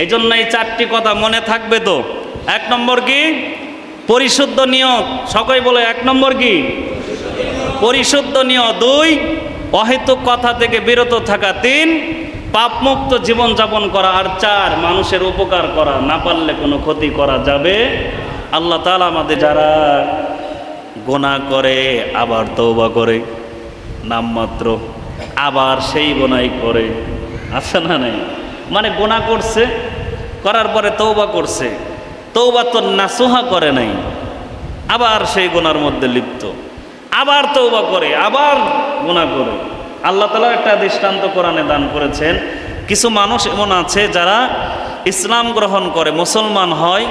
এই জন্য এই চারটি কথা মনে থাকবে তো। এক নম্বর কি? পরিশুদ্ধ নিয়ত। সকই বলে এক নম্বর কি? পরিশুদ্ধ নিয়ত। দুই, অহেতুক কথা থেকে বিরত থাকা। তিন, পাপমুক্ত জীবনযাপন করা। আর চার, মানুষের উপকার করা। না পারলে কোনো ক্ষতি করা যাবে। আল্লাহ তালা আমাদের যারা গোনা করে, আবার তৌবা করে, নামমাত্র, আবার সেই গোনাই করে। আছে না নাই? মানে গোনা করছে করার পরে তৌবা করছে। তৌবা তো নাসুহা করে নাই। আবার সেই গোনার মধ্যে লিপ্ত। আবার তৌবা করে, আবার গুণা করে। আল্লাহ তালা একটা দৃষ্টান্ত কোরআনে দান করেছেন, কিছু মানুষ এমন আছে যারা ইসলাম গ্রহণ করে, মুসলমান হয়,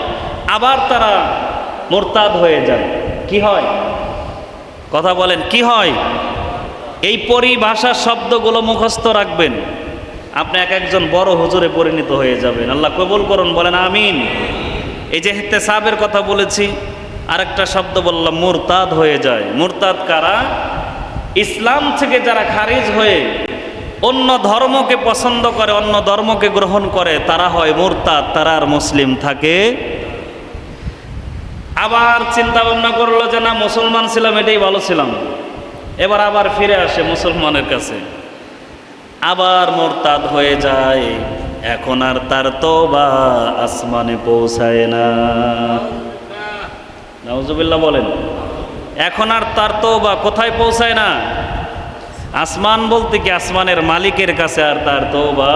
আবার তারা মোরতাদ হয়ে যায় কি হয়? কথা বলেন, কি হয়? এই পরিভাষার শব্দগুলো মুখস্থ রাখবেন। আপনি এক একজন বড় হুজুরে পরিণত হয়ে যাবেন। আল্লাহ কবুল করুন, বলেন আমিন। এই যে হেতে সাবের কথা বলেছি, আরেকটা শব্দ বললাম, মুরতাদ হয়ে যায়। মুরতাদ কারা? ইসলাম থেকে যারা খারিজ হয়ে অন্য ধর্মকে পছন্দ করে, অন্য ধর্মকে গ্রহণ করে, তারা হয় মুরতাদ, তারা আর মুসলিম থাকে। আবার চিন্তা ভাবনা করল যে না, মুসলমান ছিলাম, এটাই ভালো ছিলাম। এবার আবার ফিরে আসে মুসলমানের কাছে। আবার মোরতাদ হয়ে যায়। এখন আর তার তোবা আসমানে পৌঁছায় না। নাউজুবিল্লাহ বলেন, এখন আর তার তোবা কোথায় পৌঁছায় না? আসমান বলতে কি আসমানের মালিকের কাছে আর তার তোবা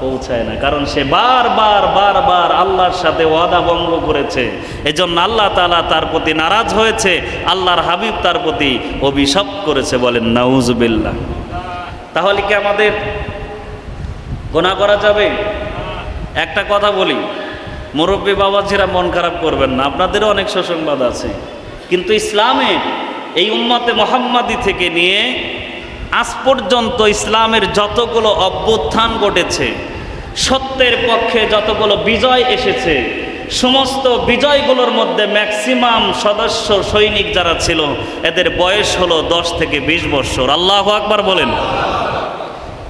পৌঁছায় না? কারণ সে বারবার বারবার আল্লাহর সাথে ওয়াদা ভঙ্গ করেছে। এজন্য আল্লাহ তালা তার প্রতি নারাজ হয়েছে, আল্লাহর হাবিব তার প্রতি অভিশাপ করেছে বলেন, নাউজুবিল্লাহ। তাহলে কি আমাদের গোনা করা যাবে? একটা কথা বলি, মুরব্বী বাবাজিরা মন খারাপ করবেন না, আপনাদেরও অনেক সুসংবাদ আছে। কিন্তু ইসলামে এই উম্মতে মোহাম্মদী থেকে নিয়ে আজ পর্যন্ত ইসলামের যতগুলো অভ্যুত্থান ঘটেছে, সত্যের পক্ষে যতগুলো বিজয় এসেছে সমস্ত বিজয়গুলোর মধ্যে ম্যাক্সিমাম সদস্য সৈনিক যারা ছিল, এদের বয়স হলো দশ থেকে বিশ বছর। আল্লাহ আকবার বলেন।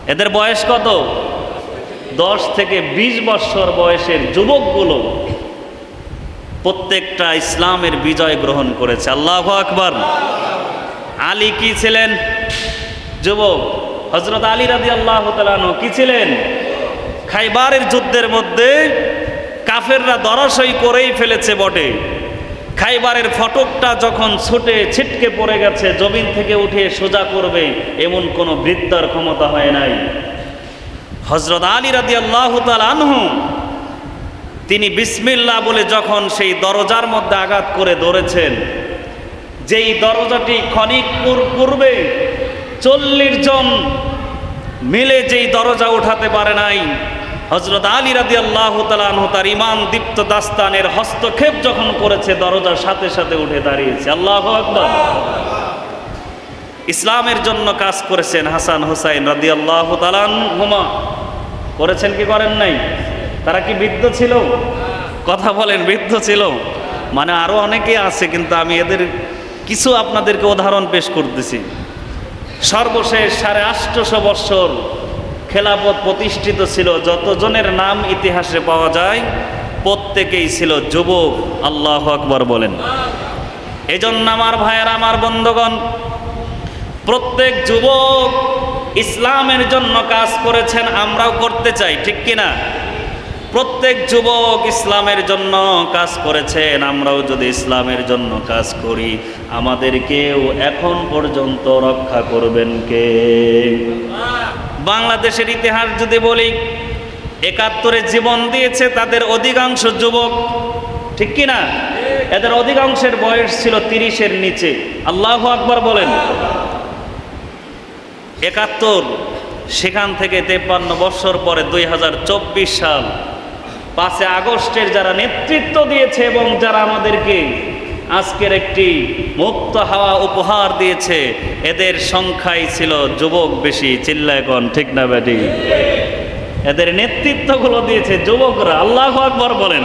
এদের বয়স কত? দশ থেকে ২০ বছর বয়সের যুবকগুলো প্রত্যেকটা ইসলামের বিজয় গ্রহণ করেছে। আল্লাহ আকবর। আলী কি ছিলেন? যুবক। হজরত আলী রাজি আল্লাহ কি ছিলেন? খাইবারের যুদ্ধের মধ্যে কাফেররা দরসই করেই ফেলেছে বটে। খাইবারের ফটকটা যখন ছুটে ছিটকে পড়ে গেছে, জমিন থেকে উঠে সোজা করবে, এমন কোনো বৃত্তার ক্ষমতা হয় নাই। হজরত আলী রাদি আল্লাহ আনহু, তিনি বিসমিল্লা বলে যখন সেই দরজার মধ্যে আঘাত করে ধরেছেন, যেই দরজাটি ক্ষণিক পূর- পূর্বে চল্লিশ জন মিলে যেই দরজা উঠাতে পারে নাই হজরত আলী রাদি আল্লাহ তালানহ তার ইমান দীপ্ত দাস্তানের হস্তক্ষেপ যখন করেছে, দরজার সাথে সাথে উঠে দাঁড়িয়েছে। আল্লাহ আকবর। ইসলামের জন্য কাজ করেছেন হাসান হুসাইন রাদি আল্লাহ তালান হুমা করেছেন কি করেন নাই? তারা কি বৃদ্ধ ছিল? কথা বলেন, বৃদ্ধ ছিল। মানে আরও অনেকে আছে, কিন্তু আমি এদের কিছু আপনাদেরকে উদাহরণ পেশ করতেছি। সর্বশেষ সাড়ে আটশোশো বৎসর খেলাপথ প্রতিষ্ঠিত ছিল, যতজনের নাম ইতিহাসে পাওয়া যায়, প্রত্যেকেই ছিল যুবক। আল্লাহ আকবর বলেন। এজন্য আমার ভাইয়ের, আমার বন্ধগণ, প্রত্যেক যুবক ইসলামের জন্য কাজ করেছেন, আমরাও করতে চাই, ঠিক কিনা? প্রত্যেক যুবক ইসলামের জন্য কাজ করেছেন, আমরাও যদি ইসলামের জন্য কাজ করি, আমাদেরকেও এখন পর্যন্ত রক্ষা করবেন কে? বাংলাদেশের ইতিহাস যদি বলি, একাত্তরে জীবন দিয়েছে তাদের অধিকাংশ যুবক, ঠিক কিনা? এদের অধিকাংশের বয়স ছিল তিরিশের নিচে। আল্লাহ আকবর বলেন, একাত্তর, সেখান থেকে তেপ্পান্ন বছর পরে দুই হাজার চব্বিশ সাল, পাঁচে আগস্টের যারা নেতৃত্ব দিয়েছে এবং যারা আমাদেরকে আজকের একটি মুক্ত হাওয়া উপহার দিয়েছে। এদের সংখ্যাই ছিল যুবক বেশি চিল্লায়কন ঠিক না ব্যাটি? এদের নেতৃত্বগুলো দিয়েছে যুবকরা, আল্লাহ আকবর বলেন।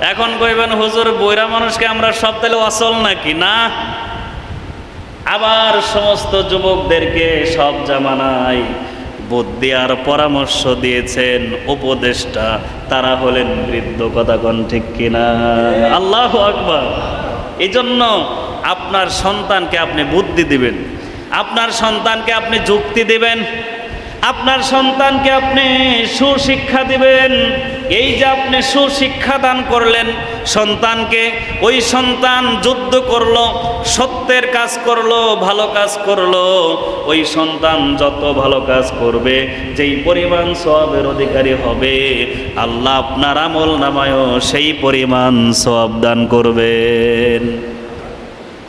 এখন কইবেন, হুজুর, বইরা মানুষকে আমরা সব তাহলে অসল নাকি? না। আবার সমস্ত যুবকদেরকে সব জামানায় বুদ্ধি দেওয়ার পরামর্শ দিয়েছেন উপদেষ্টা, তারা হলেন বৃদ্ধ কথাগণ, ঠিক কিনা? আল্লাহ আকবর। এই জন্য আপনার সন্তানকে আপনি বুদ্ধি দিবেন। আপনার সন্তানকে আপনি যুক্তি দিবেন। আপনার সন্তানকে আপনি সুশিক্ষা দিবেন। এই যে আপনি সুশিক্ষা দান করলেন সন্তানকে, ওই সন্তান যুদ্ধ করল, সত্যের কাজ করল, ভালো কাজ করল, ওই সন্তান যত ভালো কাজ করবে, যেই পরিমাণ সবের অধিকারী হবে, আল্লাহ আপনার আমল নামায়ও সেই পরিমাণ সব দান করবেন।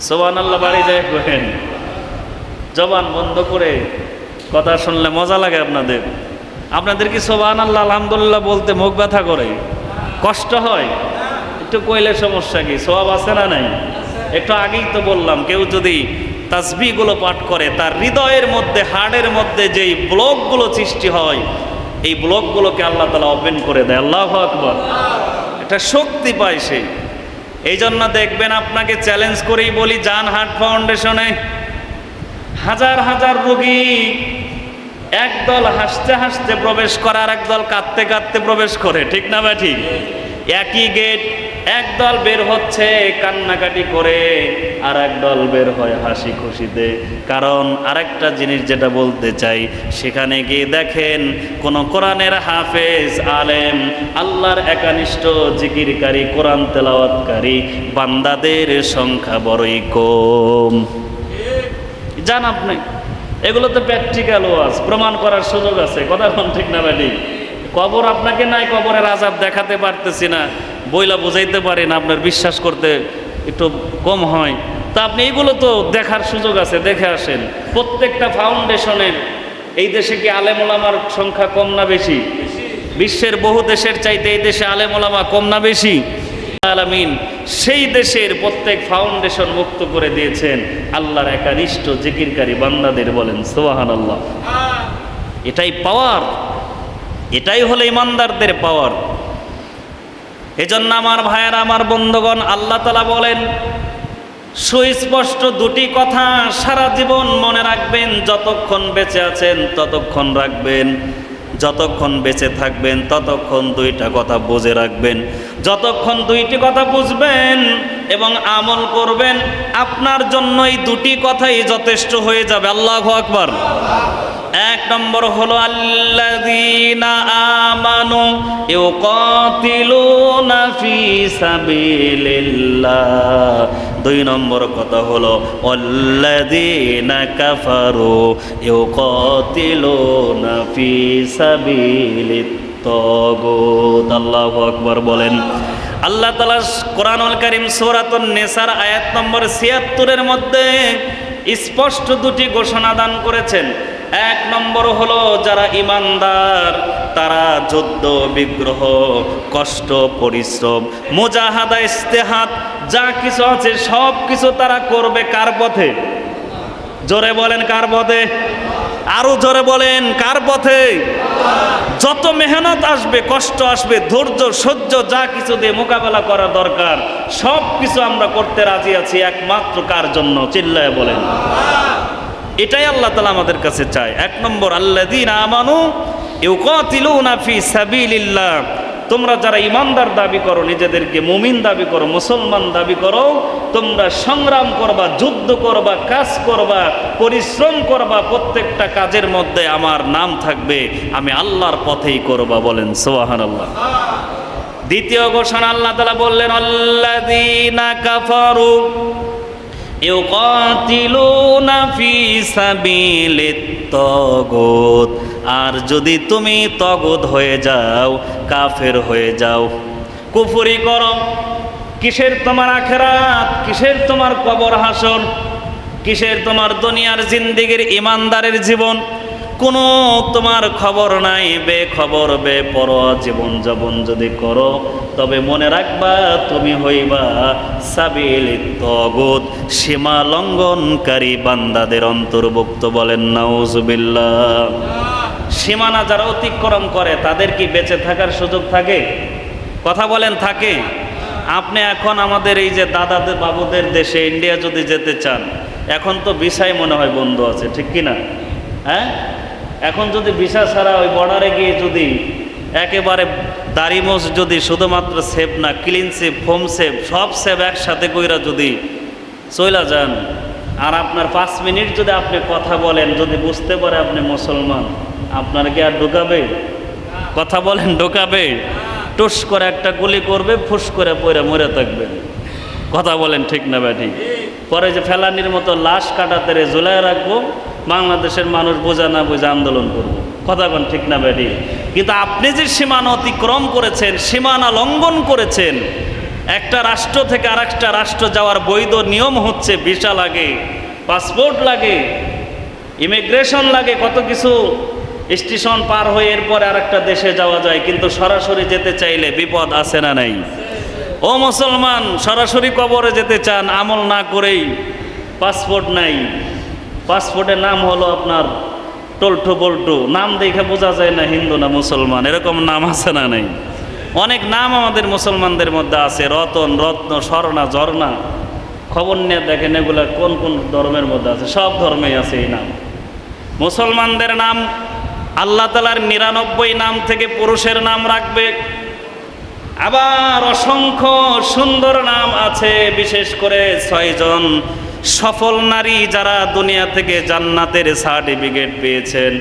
সোবান আল্লাহ বাড়ি যায় কহেন। জবান বন্ধ করে কথা শুনলে মজা লাগে আপনাদের। আপনাদের কি সোবান আল্লাহ আলহামদুলিল্লাহ বলতে মুখ ব্যথা করে। কষ্ট হয়। একটু কইলে সমস্যা কি? সব আছে না নাই? একটু আগেই তো বললাম, কেউ যদি তাসবিগুলো পাঠ করে, তার হৃদয়ের মধ্যে, হাড়ের মধ্যে যেই ব্লকগুলো সৃষ্টি হয়, এই ব্লকগুলোকে আল্লাহ তালা ওপেন করে দেয়। আল্লাহ আকবর। একটা শক্তি পায় সে। এই জন্য দেখবেন আপনাকে চ্যালেঞ্জ করেই বলি, জান হার্ট ফাউন্ডেশনে হাজার হাজার রোগী একদল হাসতে হাসতে প্রবেশ করে, আর একদল কাঁদতে কাঁদতে প্রবেশ করে। ঠিক না বা ঠিক? একই গেট একদল বের হচ্ছে কান্নাকাটি করে, আর একদল বের হয় হাসি খুশিতে কারণ আরেকটা জিনিস যেটা বলতে চাই, সেখানে গিয়ে দেখেন কোন কোরআনের হাফেজ, আলেম, আল্লাহর একানিষ্ঠ জিকিরকারী, কোরআন তেলাওয়াতকারী, বান্দাদের সংখ্যা বড়ই কম। জান আপনি? এগুলো তো প্র্যাকটিক্যাল ওয়াজ প্রমাণ করার সুযোগ আছে। কথা কোন ঠিক না ব্যাটি কবর আপনাকে নাই, কবরের আজাব দেখাতে পারতেছি না, বইলা বুঝাইতে পারি না, আপনার বিশ্বাস করতে একটু কম হয়। তা আপনি এইগুলো তো দেখার সুযোগ আছে, দেখে আসেন। প্রত্যেকটা ফাউন্ডেশনের এই দেশে কি আলেমোলামার সংখ্যা কম না বেশি? বিশ্বের বহু দেশের চাইতে এই দেশে আলেমোলামা কম না বেশি? আলামিন সেই দেশের প্রত্যেক ফাউন্ডেশন মুক্ত করে দিয়েছেন আল্লাহর একানিষ্ঠ জিকিরকারী বান্দাদের বলেন সোহান আল্লাহ এটাই পাওয়ার এটাই হলো ইমানদারদের পাওয়ার এজন্য আমার ভাইয়ের, আমার বন্ধুগণ, আল্লাহ তালা বলেন, সুস্পষ্ট দুটি কথা সারা জীবন মনে রাখবেন, যতক্ষণ বেঁচে আছেন ততক্ষণ রাখবেন। যতক্ষণ বেঁচে থাকবেন, ততক্ষণ দুইটা কথা বুঝে রাখবেন। যতক্ষণ দুইটি কথা বুঝবেন এবং আমল করবেন, আপনার জন্য এই দুটি কথাই যথেষ্ট হয়ে যাবে। আল্লাহ আকবর। এক নম্বর হলো আল্লাযীনা আমানু ইউকাতিলুনা ফি সাবিলিল্লাহ। দুই নম্বর কথা হলো আল্লাযীনা কাফারু ইউকাতিলুনা ফি সাবিলিত তাগুত আল্লাহু আকবার বলেন। আল্লাহ তাআলা কোরআনুল কারীম সূরাতুন নিসার আয়াত নম্বর 76 এর মধ্যে স্পষ্ট দুটি ঘোষণা দান করেছেন। এক নম্বর হলো যারা ইমানদার, তারা যুদ্ধ, বিগ্রহ, কষ্ট, পরিশ্রম, মোজাহাদা ইস্তেহাত যা কিছু আছে, সব কিছু তারা করবে কার পথে? জোরে বলেন কার পথে? আরও জোরে বলেন কার পথে? যত মেহনত আসবে, কষ্ট আসবে, ধৈর্য, সহ্য, যা কিছু দিয়ে মোকাবেলা করা দরকার, সব কিছু আমরা করতে রাজি আছি, একমাত্র কার জন্য? চিল্লায় বলেন। এটাই আল্লাহ তালা আমাদের কাছে চায়। এক নম্বর আল্লাদিন আমানু ইউকাতিলুনা ফি সাবিলিল্লাহ। তোমরা যারা ইমানদার দাবি করো, নিজেদেরকে মুমিন দাবি করো, মুসলমান দাবি করো, তোমরা সংগ্রাম করবা, যুদ্ধ করবা, কাজ করবা, পরিশ্রম করবা, প্রত্যেকটা কাজের মধ্যে আমার নাম থাকবে, আমি আল্লাহর পথেই করবা বলেন সোহান আল্লাহ দ্বিতীয় ঘোষণা আল্লাহ তালা বললেন আল্লাদিনা কাফারু তগুত। আর যদি তুমি তগদ হয়ে যাও, কাফের হয়ে যাও। কুফুরি করম কিসের তোমার আখেরাত? কিসের তোমার কবর হাসন? কিসের তোমার দুনিয়ার জিন্দিগির ইমানদারের জীবন? কোনো তোমার খবর নাই বে খবর বে পর জীবন যাপন যদি করো, তবে মনে রাখবা তুমি হইবা সাবিল তগুত। সীমা লঙ্ঘনকারী বান্দাদের অন্তর্ভুক্ত বলেন, নাউজুবিল্লাহ। সীমানা যারা অতিক্রম করে, তাদের কি বেঁচে থাকার সুযোগ থাকে? কথা বলেন, থাকে। আপনি এখন আমাদের এই যে দাদাদের, বাবুদের দেশে ইন্ডিয়া যদি যেতে চান, এখন তো বিষয় মনে হয় বন্ধ আছে, ঠিক কি না হ্যাঁ? এখন যদি ভিসা ছাড়া ওই বর্ডারে গিয়ে যদি একেবারে দাড়ি মোষ যদি শুধুমাত্র সেভ না ক্লিন সেভ ফোম সেভ সব সেভ একসাথে কইরা যদি চইলা যান, আর আপনার পাঁচ মিনিট যদি আপনি কথা বলেন, যদি বুঝতে পারে আপনি মুসলমান, আপনার কি আর ঢুকাবে? কথা বলেন, ঢুকাবে? টুস করে একটা গুলি করবে, ফুস করে পড়ে মরে থাকবেন কথা বলেন ঠিক না ব্যাটি? পরে যে ফেলানির মতো লাশ কাটাতে রে ঝুলায় রাখব বাংলাদেশের মানুষ বোঝা না, বোঝা আন্দোলন করব। কথা বলেন ঠিক না ব্যাটি কিন্তু আপনি যে সীমানা অতিক্রম করেছেন, সীমানা লঙ্ঘন করেছেন, একটা রাষ্ট্র থেকে আরেকটা রাষ্ট্র যাওয়ার বৈধ নিয়ম হচ্ছে ভিসা লাগে, পাসপোর্ট লাগে, ইমিগ্রেশন লাগে, কত কিছু স্টেশন পার হয়ে এরপরে আরেকটা দেশে যাওয়া যায়, কিন্তু সরাসরি যেতে চাইলে বিপদ আছে না নাই? ও মুসলমান, সরাসরি কবরে যেতে চান, আমল না করেই পাসপোর্ট নাই। পাসপোর্টের নাম হলো আপনার টল্টু বল্টু। নাম দেখে বোঝা যায় না হিন্দু না মুসলমান। এরকম নাম আছে না নেই? অনেক নাম আমাদের মুসলমানদের মধ্যে আছে। রতন, রত্ন, স্বর্ণা, ঝর্ণা। খবর নিয়ে দেখেন এগুলা কোন কোন ধর্মের মধ্যে আছে? সব ধর্মেই আছে এই নাম। মুসলমানদের নাম আল্লাহ তালার নিরানব্বই নাম থেকে পুরুষের নাম রাখবে। আবার অসংখ্য সুন্দর নাম আছে, বিশেষ করে ছয়জন সফল নারী যারা দুনিয়া থেকে জান্নাতের সার্টিফিকেট পেয়েছেন,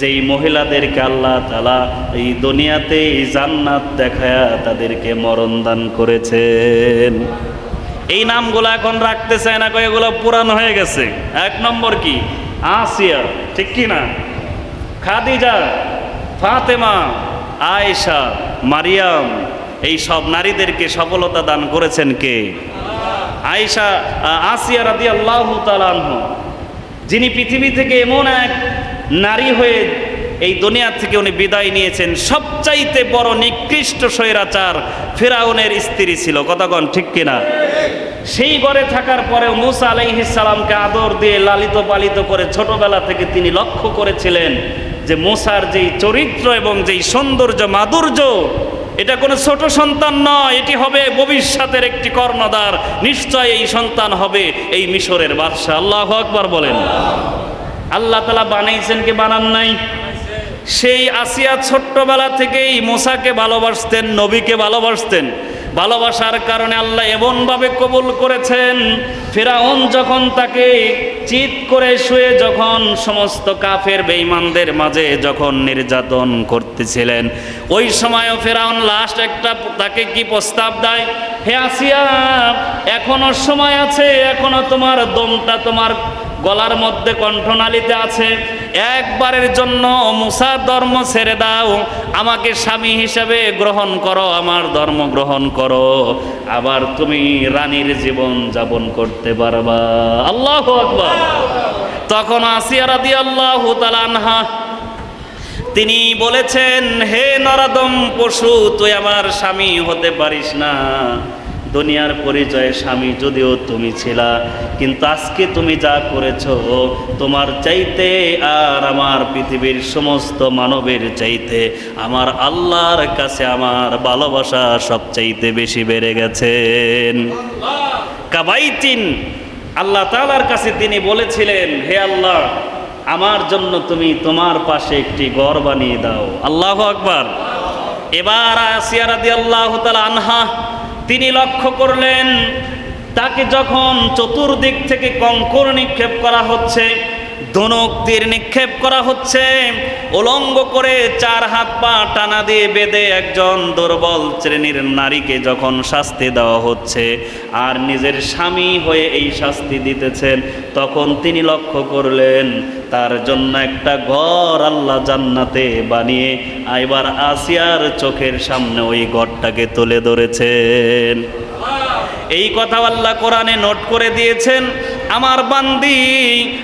যেই মহিলাদেরকে আল্লাহ তালা এই দুনিয়াতে এই জান্নাত দেখায়া তাদেরকে মরণ দান করেছেন। এই নামগুলো এখন রাখতে চায় না এগুলো পুরানো হয়ে গেছে। এক নম্বর কি? আসিয়া, ঠিক কি না? খাদিজা, ফাতেমা, আয়েশা, মারিয়াম, এই সব নারীদেরকে সফলতা দান করেছেন কে? আয়েশা আসিয়া রাদি আল্লাহ যিনি পৃথিবী থেকে এমন এক নারী হয়ে এই দুনিয়া থেকে উনি বিদায় নিয়েছেন, সবচাইতে বড় নিকৃষ্ট স্বৈরাচার ফেরাউনের স্ত্রী ছিল। কতক্ষণ ঠিক কিনা? সেই ঘরে থাকার পরেও মুসা আলাইহিসালামকে আদর দিয়ে লালিত পালিত করে ছোটবেলা থেকে তিনি লক্ষ্য করেছিলেন যে মুসার যেই চরিত্র এবং যেই সৌন্দর্য, মাধুর্য এটা কোনো ছোট সন্তান নয়, এটি হবে ভবিষ্যতের একটি কর্ণধার। নিশ্চয় এই সন্তান হবে এই মিশরের বাদশাহ। আল্লাহ আকবার বলেন। আল্লাহ তালা বানাইছেন কি বানান নাই? সেই আসিয়া ছোট্টবেলা থেকেই মোসাকে ভালোবাসতেন, নবীকে ভালোবাসতেন। ভালোবাসার কারণে আল্লাহ এমনভাবে কবুল করেছেন, ফেরাউন যখন তাকে চিত করে শুয়ে যখন সমস্ত কাফের বেঈমানদের মাঝে যখন নির্যাতন করতেছিলেন, ওই সময়ও ফেরাউন লাস্ট একটা তাকে কি প্রস্তাব দেয়? হে আসিয়া, এখনও সময় আছে, এখনও তোমার দমটা তোমার গলার মধ্যে কণ্ঠনালীতে আছে একবারের জন্য মুসার ধর্ম ছেড়ে দাও। আমাকে স্বামী হিসেবে গ্রহণ করো, আমার ধর্ম গ্রহণ করো। আবার তুমি রানীর জীবন যাপন করতে পারবা। আল্লাহ আকবার। তখন আসিয়া রাদি আল্লাহ আনহা, তিনি বলেছেন, হে নরাদম পশু, তুই আমার স্বামী হতে পারিস না। দুনিয়ার পরিচয়ে স্বামী যদিও তুমি ছিলা, কিন্তু আজকে তুমি যা করেছ, তোমার চাইতে আর আমার পৃথিবীর সমস্ত মানবের চাইতে আমার আল্লাহর কাছে আমার ভালোবাসা সবচাইতে বেশি বেড়ে গেছেন কাবাইতিন, আল্লাহ তাআলার কাছে তিনি বলেছিলেন, হে আল্লাহ, আমার জন্য তুমি তোমার পাশে একটি ঘর বানিয়ে দাও। আল্লাহ আকবার। এবার আসিয়া রাদি আল্লাহ আনহা তিনি লক্ষ্য করলেন তাকে যখন চতুর্দিক থেকে কঙ্কর নিক্ষেপ করা হচ্ছে ধনুক তীর নিক্ষেপ করা হচ্ছে। উলঙ্গ করে চার হাত পা টানা দিয়ে বেঁধে একজন দুর্বল শ্রেণির নারীকে যখন শাস্তি দেওয়া হচ্ছে আর নিজের স্বামী হয়ে এই শাস্তি দিতেছেন, তখন তিনি লক্ষ্য করলেন, তার জন্য একটা ঘর আল্লাহ জান্নাতে বানিয়ে আইবার আসিয়ার চোখের সামনে ওই ঘরটাকে তুলে ধরেছেন। এই কথা আল্লাহ কোরআনে নোট করে দিয়েছেন আমার বান্দি,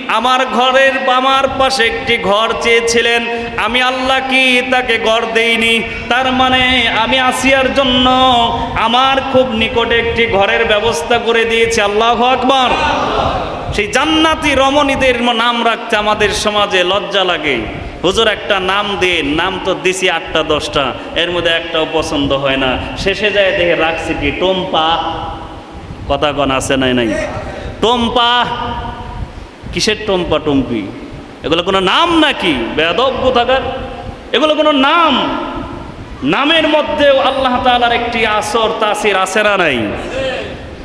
আমার ঘরের আমার পাশে একটি ঘর চেয়েছিলেন। আমি আল্লাহ কি তাকে ঘর দেইনি? তার মানে আমি আসিয়ার জন্য আমার খুব নিকটে একটি ঘরের ব্যবস্থা করে দিয়েছি। আল্লাহ আকবার। সেই জান্নাতি রমণীদের নাম রাখতে আমাদের সমাজে লজ্জা লাগে। হুজুর, একটা নাম দিয়ে নাম তো দিছি আটটা, দশটা। এর মধ্যে একটাও পছন্দ হয় না। শেষে যায় দেখে রাখছি কি, টম্পা। কথা কন, আছে নাই নাই? টম্পা, কিসের টম্পা টম্পি? এগুলো কোনো নাম নাকি? বেদব থাকার এগুলো কোনো নাম? নামের মধ্যেও আল্লাহ তাআলার একটি আসর তাসির না নাই?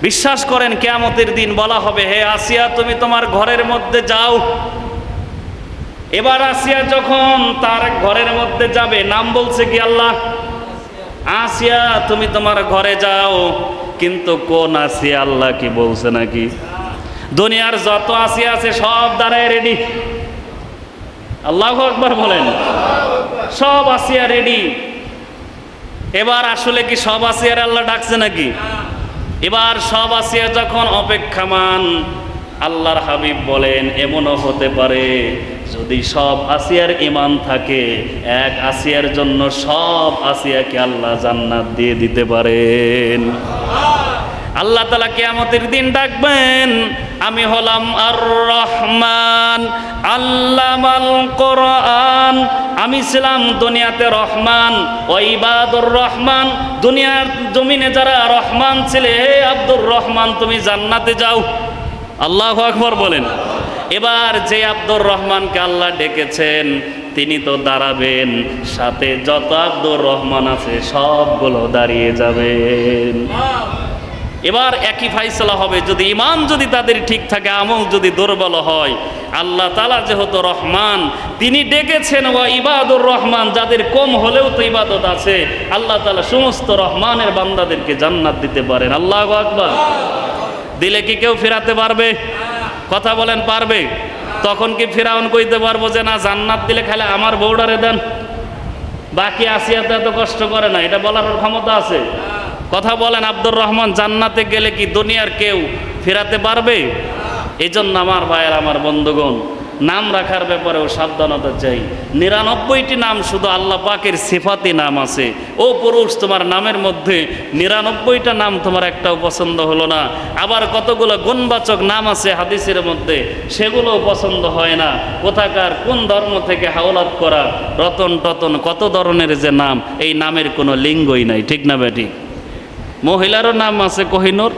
বিশ্বাস করেন, কেয়ামতের দিন বলা হবে, হে আসিয়া, তুমি তোমার ঘরের মধ্যে যাও। এবার আসিয়া যখন তার ঘরের মধ্যে যাবে, নাম বলছে কি আল্লাহ? আসিয়া, তুমি তোমার ঘরে যাও। কিন্তু কোন আসিয়া আল্লাহ কি বলছে নাকি? দুনিয়ার যত আসিয়া আছে সব দাঁড়ায় রেডি আল্লাহ একবার বলেন। সব আসিয়া রেডি এবার আসলে কি সব আসিয়ার আল্লাহ ডাকছে নাকি? এবার সব আসিয়া যখন অপেক্ষামান, আল্লাহর হাবিব বলেন, এমনও হতে পারে যদি সব আসিয়ার ইমান থাকে, এক আসিয়ার জন্য সব আসিয়াকে আল্লাহ জান্নাত দিয়ে দিতে পারেন। আল্লাহ তালা কেয়ামতের দিন ডাকবেন আমি হলাম আর রহমান আল্লামাল কোরআন। আমি ছিলাম দুনিয়াতে রহমান ওইবাদুর রহমান। দুনিয়ার জমিনে যারা রহমান ছিলে, হে আব্দুর রহমান, তুমি জান্নাতে যাও। আল্লাহ আকবর বলেন। এবার যে আব্দুর রহমানকে আল্লাহ ডেকেছেন, তিনি তো দাঁড়াবেন। সাথে যত আব্দুর রহমান আছে, সবগুলো দাঁড়িয়ে যাবেন। এবার একই ফাইসলা হবে, যদি ইমান যদি তাদের ঠিক থাকে, আমল যদি দুর্বল হয়, আল্লাহ তালা যেহেতু রহমান, তিনি ডেকেছেন ও ইবাদুর রহমান, যাদের কম হলেও তো ইবাদত আছে, আল্লাহ তালা সমস্ত রহমানের বান্দাদেরকে জান্নাত দিতে পারেন। আল্লাহ আকবর। দিলে কি কেউ ফেরাতে পারবে? কথা বলেন, পারবে। তখন কি ফেরাউন কইতে পারব যে, না, জান্নাত দিলে খালে আমার বউডারে দেন। বাকি আসিয়াতে এত কষ্ট করে না, এটা বলার ক্ষমতা আছে। কথা বলেন আব্দুর রহমান, জান্নাতে গেলে কি দুনিয়ার কেউ ফেরাতে পারবে? এই জন্য আমার ভাইয়ের, আমার বন্ধুগণ, নাম রাখার ব্যাপারেও সাবধানতা চাই। নিরানব্বইটি নাম শুধু আল্লাহ পাকের সিফাতি নাম আছে। ও পুরুষ, তোমার নামের মধ্যে নিরানব্বইটা নাম তোমার একটাও পছন্দ হলো না। আবার কতগুলো গুণবাচক নাম আছে হাদিসের মধ্যে, সেগুলোও পছন্দ হয় না। কোথাকার, কোন ধর্ম থেকে হাওলাত করা রতন টতন কত ধরনের যে নাম, এই নামের কোনো লিঙ্গই নাই, ঠিক না বেটি মহিলারও নাম আছে কোহিনুর,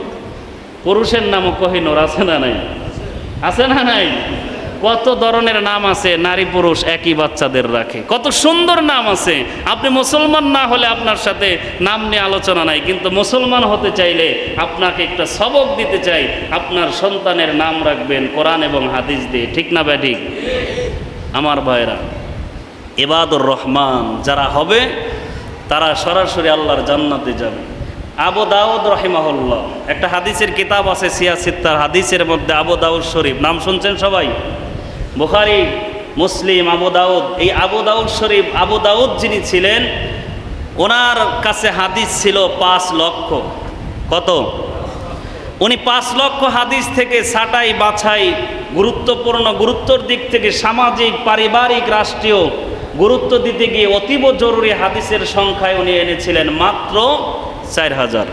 পুরুষের নামও কোহিনুর, আছে না নাই? আছে না নাই? কত ধরনের নাম আছে নারী পুরুষ একই বাচ্চাদের রাখে। কত সুন্দর নাম আছে। আপনি মুসলমান না হলে আপনার সাথে নাম নিয়ে আলোচনা নাই, কিন্তু মুসলমান হতে চাইলে আপনাকে একটা সবক দিতে চাই। আপনার সন্তানের নাম রাখবেন কোরআন এবং হাদিস দিয়ে। ঠিক না ব্যাটি আমার ভাইরা এবাদুর রহমান যারা হবে, তারা সরাসরি আল্লাহর জান্নাতে যাবে। আবু দাউদ রহিমাহুল্লাহ। একটা হাদিসের কিতাব আছে সিয়াসিত্তার হাদিসের মধ্যে আবু দাউদ শরীফ। নাম শুনছেন সবাই? বুখারি, মুসলিম, আবু দাউদ। এই আবু দাউদ শরীফ, আবু দাউদ যিনি ছিলেন, ওনার কাছে হাদিস ছিল পাঁচ লক্ষ। কত? উনি পাঁচ লক্ষ হাদিস থেকে ছাটাই বাছাই গুরুত্বপূর্ণ, গুরুত্বর দিক থেকে সামাজিক, পারিবারিক, রাষ্ট্রীয় গুরুত্ব দিতে গিয়ে অতীব জরুরি হাদিসের সংখ্যায় উনি এনেছিলেন। মাত্র চার হাজার।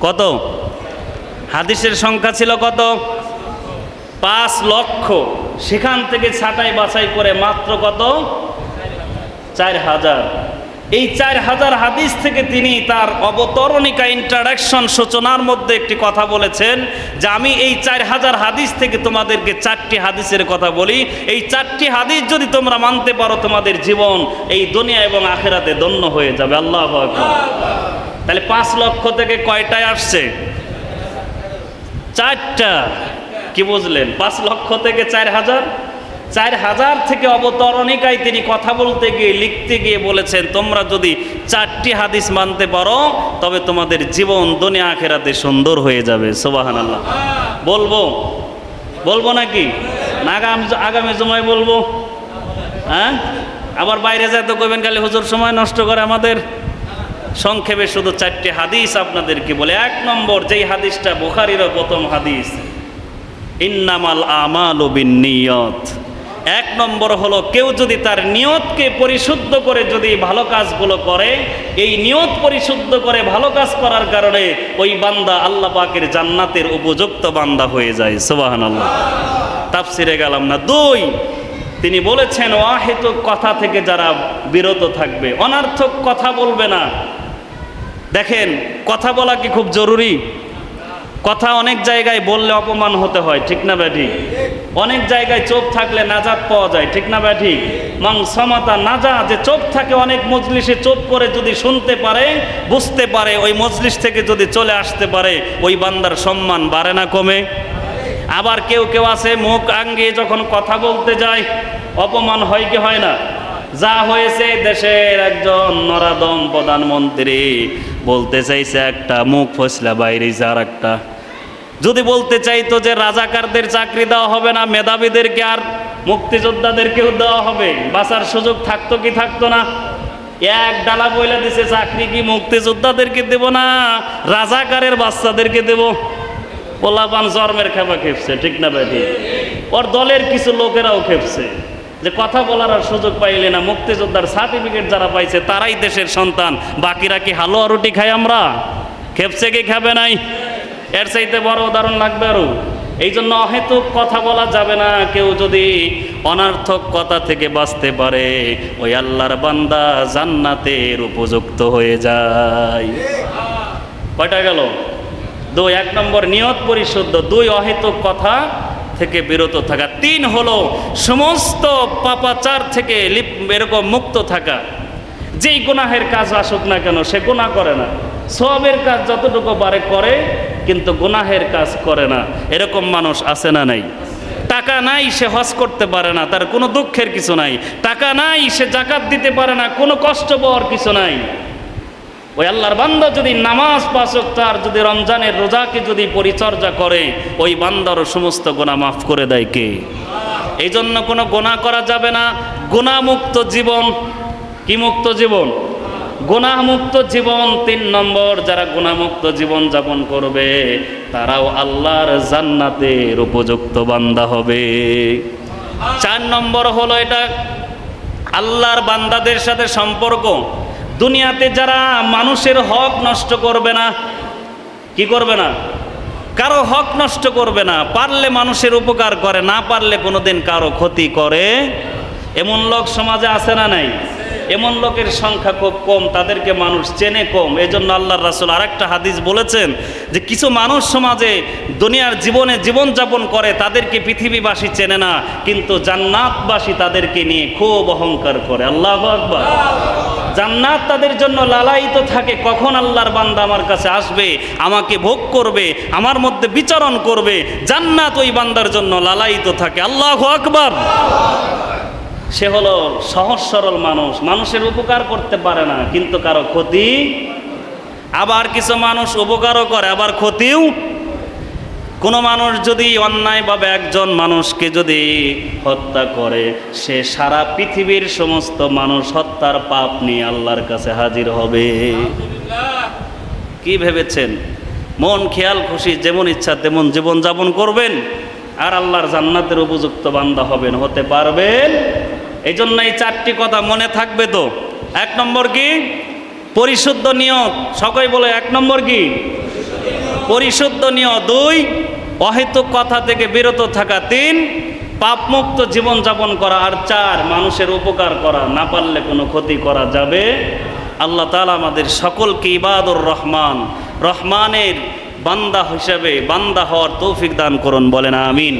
কত? হাদিসের সংখ্যা ছিল কত? পাঁচ লক্ষ। সেখান থেকে ছাটাই বাছাই করে মাত্র কত? চার হাজার। এই চার হাজার হাদিস থেকে তিনি তার অবতরণিকা ইন্ট্রাডাকশন সূচনার মধ্যে একটি কথা বলেছেন যে আমি এই চার হাজার হাদিস থেকে তোমাদেরকে চারটি হাদিসের কথা বলি। এই চারটি হাদিস যদি তোমরা মানতে পারো, তোমাদের জীবন এই দুনিয়া এবং আখেরাতে ধন্য হয়ে যাবে। আল্লাহ। তাহলে পাঁচ লক্ষ থেকে কয়টায় আসছে? চারটা। কি বুঝলেন? পাঁচ লক্ষ থেকে চার হাজার? চার হাজার থেকে অবতরণিকায় তিনি কথা বলতে গিয়ে, লিখতে গিয়ে বলেছেন, তোমরা যদি চারটি হাদিস মানতে পারো, তবে তোমাদের জীবন দুনিয়া আখেরাতে সুন্দর হয়ে যাবে। সোবাহান আল্লাহ বলব? বলব নাকি? না, আগামী সময় বলব? হ্যাঁ? আবার বাইরে যায় তো কইবেন খালি, হুজুর, সময় নষ্ট করে আমাদের। সংক্ষেপে শুধু চারটি হাদিস আপনাদেরকে বলে, এক নম্বর যেই হাদিসটা বুখারিরও প্রথম হাদিস, ইন্নামাল আমাল নিয়ত এক নম্বর হলো, কেউ যদি তার নিয়তকে পরিশুদ্ধ করে যদি ভালো কাজগুলো করে, এই নিয়ত পরিশুদ্ধ করে ভালো কাজ করার কারণে ওই বান্দা আল্লাহ পাকের জান্নাতের উপযুক্ত বান্দা হয়ে যায় সোবাহান আল্লাহ তাফসিরে গেলাম না। দুই, তিনি বলেছেন অহেতুক কথা থেকে যারা বিরত থাকবে, অনার্থক কথা বলবে না। দেখেন, কথা বলা কি খুব জরুরি? কথা অনেক জায়গায় বললে অপমান হতে হয়, ঠিক না ব্যাঠি অনেক জায়গায় চোখ থাকলে নাজাত পাওয়া যায়, ঠিক না ব্যাঠি মাং সমাতা নাজা, যে চোখ থাকে অনেক মজলিসে, চোখ করে যদি শুনতে পারে, বুঝতে পারে, ওই মজলিস থেকে যদি চলে আসতে পারে, ওই বান্দার সম্মান বাড়ে না কমে। আবার কেউ কেউ আছে, মুখ আঙ্গিয়ে যখন কথা বলতে যায়, অপমান হয় কি হয় না? যা হয়েছে দেশের একজন নরাদম প্রধানমন্ত্রী বলতে চাইছে একটা, মুখ ফসলা বাইরে আর একটা। যদি বলতে চাইতো যে রাজাকারদের চাকরি দেওয়া হবে না, মেধাবীদেরকে আর মুক্তিযোদ্ধাদেরকেও দেওয়া হবে, বাঁচার সুযোগ থাকতো কি থাকতো না? এক ডালা বইলা দিছে, চাকরি কি মুক্তিযোদ্ধাদেরকে দেব না, রাজাকারের বাচ্চাদেরকে দেব? পোলাপান জন্মের খেপা খেপছে, ঠিক না ভাই? ওর দলের কিছু লোকেরাও খেপছে। যে কথা বলার আর সুযোগ পাইলে না, মুক্তিযোদ্ধার সার্টিফিকেট যারা পাইছে, তারাই দেশের সন্তান। বাকিরা কি হালুয়া রুটি খাই আমরা? খেপছে কি, খাবে নাই? এর চাইতে বড় উদাহরণ লাগবে আরও। এই জন্য অহেতুক কথা বলা যাবে না, কেউ যদি অনার্থক কথা থেকে বাঁচতে পারে, ওই আল্লাহর বান্দা জান্নাতের উপযুক্ত হয়ে যায়। কয়টা গেল? দুই, এক নম্বর, নিয়ত পরিশুদ্ধ। দুই, অহেতুক কথা থেকে বিরত থাকা। তিন হলো সমস্ত পাপাচার থেকে লিপ এরকম মুক্ত থাকা। যেই গুনাহের কাজ আসুক না কেন, সে গুনাহ করে না। সবের কাজ যতটুকু বারে করে, কিন্তু গুনাহের কাজ করে না। এরকম মানুষ আছে না নাই? টাকা নাই, সে হজ করতে পারে না, তার কোনো দুঃখের কিছু নাই। টাকা নাই, সে জাকাত দিতে পারে না, কোনো কষ্ট পাওয়ার কিছু নাই। ওই আল্লাহর বান্দা যদি নামাজ পাচক তার যদি রমজানের রোজাকে যদি পরিচর্যা করে, ওই বান্দারও সমস্ত গোনা মাফ করে দেয় কে? এই জন্য কোনো গোনা করা যাবে না। গুণামুক্ত জীবন, কি মুক্ত জীবন? গুণামুক্ত জীবন তিন নম্বর, যারা গুণামুক্ত জীবন যাপন করবে, তারাও আল্লাহর জান্নাতের উপযুক্ত বান্দা হবে। চার নম্বর হলো এটা, আল্লাহর বান্দাদের সাথে সম্পর্ক। দুনিয়াতে যারা মানুষের হক নষ্ট করবে না, কি করবে না? কারও হক নষ্ট করবে না, পারলে মানুষের উপকার করে, না পারলে কোনোদিন কারও ক্ষতি করে। এমন লোক সমাজে আছে না নাই? এমন লোকের সংখ্যা খুব কম, তাদেরকে মানুষ চেনে কম। এই জন্য আল্লাহর রাসুল আরেকটা হাদিস বলেছেন যে কিছু মানুষ সমাজে দুনিয়ার জীবনে জীবনযাপন করে, তাদেরকে পৃথিবীবাসী চেনে না, কিন্তু জান্নাতবাসী তাদেরকে নিয়ে খুব অহংকার করে। আল্লাহ আকবার। জান্নাত তাদের জন্য লালায়িত থাকে, কখন আল্লাহর বান্দা আমার কাছে আসবে, আমাকে ভোগ করবে, আমার মধ্যে বিচরণ করবে, জান্নাত ওই বান্দার জন্য লালায়িত থাকে। আল্লাহ আকবার। সে হলো সহজ সরল মানুষ। মানুষের উপকার করতে পারে না, কিন্তু কারও ক্ষতি আবার কিছু মানুষ উপকারও করে, আবার ক্ষতিও। কোনো মানুষ যদি অন্যায়ভাবে একজন মানুষকে যদি হত্যা করে, সে সারা পৃথিবীর সমস্ত মানুষ হত্যার পাপ নিয়ে আল্লাহর কাছে হাজির হবে। কি ভেবেছেন? মন, খেয়াল, খুশি, যেমন ইচ্ছা তেমন জীবন যাপন করবেন, আর আল্লাহর জান্নাতের উপযুক্ত বান্দা হবেন, হতে পারবেন এই জন্য এই চারটি কথা মনে থাকবে তো। এক নম্বর কি? পরিশুদ্ধ নিয়ত। সকই বলে এক নম্বর কি? পরিশুদ্ধ নিয়ত। দুই, অহেতুক কথা থেকে বিরত থাকা। তিন, পাপমুক্ত জীবনযাপন করা। আর চার, মানুষের উপকার করা। না পারলে কোনো ক্ষতি করা যাবে। আল্লাহ তালা আমাদের সকলকে ইবাদুর রহমান, রহমানের বান্দা হিসাবে বান্দা হওয়ার তৌফিক দান করুন, বলেন আমিন।